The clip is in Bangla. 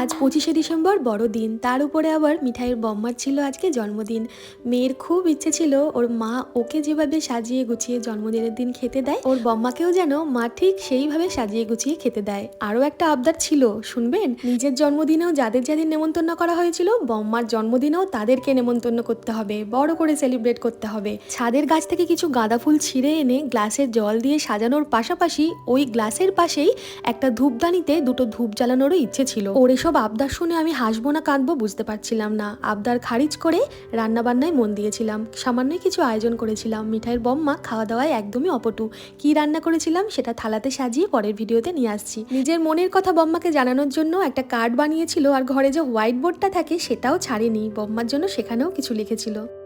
আজ পঁচিশে ডিসেম্বর বড়দিন। তার উপরে আবার মিঠাইয়ের বম্মার ছিল আজকে জন্মদিন। মেয়ের খুব ইচ্ছে ছিল ওর মা ওকে যেভাবে সাজিয়ে গুছিয়ে জন্মদিনের দিন খেতে দেয়, ওর বম্মাকেও যেন মা ঠিক সেইভাবে সাজিয়ে গুছিয়ে খেতে দেয়। আরও একটা আবদার ছিল, শুনবেন? নিজের জন্মদিনেও যাদের যাদের নেমন্তন্ন করা হয়েছিল বম্মার জন্মদিনেও তাদেরকে নেমন্তন্ন করতে হবে, বড় করে সেলিব্রেট করতে হবে। ছাদের গাছ থেকে কিছু গাঁদা ফুল ছিঁড়ে এনে গ্লাসে জল দিয়ে সাজানোর পাশাপাশি ওই গ্লাসের পাশেই একটা ধূপদানিতে দুটো ধূপ জ্বালানোরও ইচ্ছে ছিল। ওর এসব আবদার শুনে আমি হাসবো না কাঁদবো বুঝতে পারছিলাম না। আবদার খারিজ করে রান্নাবান্নায় মন দিয়েছিলাম। সামান্যই কিছু আয়োজন করেছিলাম। মিঠাইয়ের বম্মা খাওয়া দাওয়ায় একদমই অপটু। কি রান্না করেছিলাম সেটা থালাতে সাজিয়ে পরের ভিডিওতে নিয়ে আসছি। নিজের মনের কথা বম্মাকে জানানোর জন্য একটা কার্ড বানিয়েছিল আর ঘরে যে হোয়াইট বোর্ডটা থাকে সেটাও ছাড়েনি। বম্মার জন্য সেখানেও কিছু লিখেছিল।